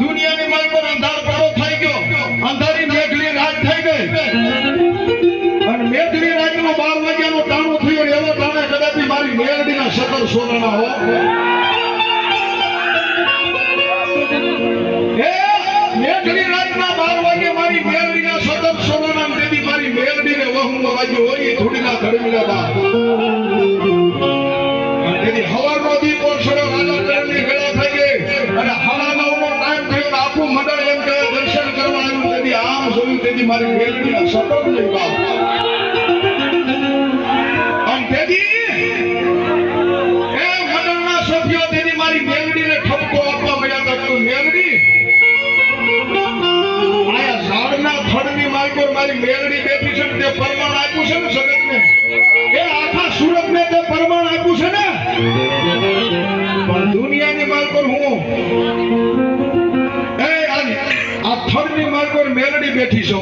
દુનિયાની પાડો થઈ રાત ગઈ. અને મેઘલી રાતનું બાર વાગ્યાનો ટાણું થયો એવો ટાણે કદાચ મારી મેળડીના સતર સોનાના હો. એ મેઘલી રાતના બાર વાગે મારી મેળડીના સતર સોનાના ને મારી મારી મેળડીને વહુ વાગ્યો હોય એ થોડીના ધડમીના બા જોયું તેથી મારી મેલડીના સતત નહીં બાપ છે તે પરમાણ ને એ આખા સુરતને તે પરમાણ આપ્યું છે ને? દુનિયાની માલ પર હું, એ આ થડની પર મેલડી બેઠી છો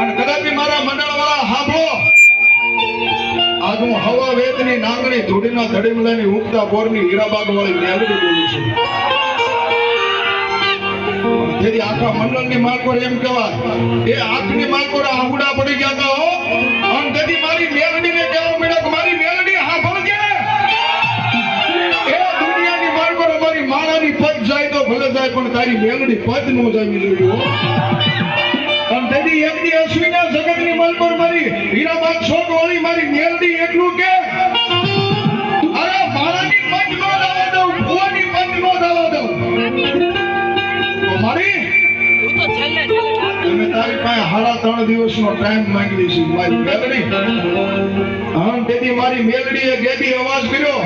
અને કદાચ મારા મંડળ વાળા હાંભળો. આજ હું હવા વેદની નાંગણી ધૂળીના ધડીમલાની ઉગતા બોરની હીરાબાગ વાળી મેલડી બોલું છું. તેથી આખા મંડળની માલ પર એમ કહેવાય, એ આંખની માલ પર આહુડા પડી ગયા હતા અને તેથી ભલે જાય પણ તારી મેલડી પદ નો જાવી જોઈએ પણ તેની એકની અશ્વિના જગતની માલ પર મારી હીરાબાગ છોટ વાળી મારી મેલડી એટલું કે? અરે મારાની પદ નો દાવા દઉં, ભુવાની પદ નો દાવા દઉં. મારી મારી મેલડી. હા તેથી અવાજ કર્યો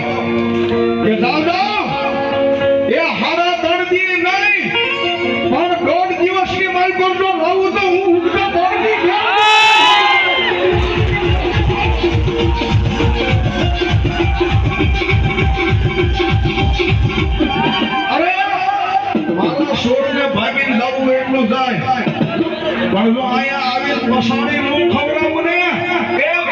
પણ જો અહીંયા આવીને પસાડી નું ખવડાવું ને. એ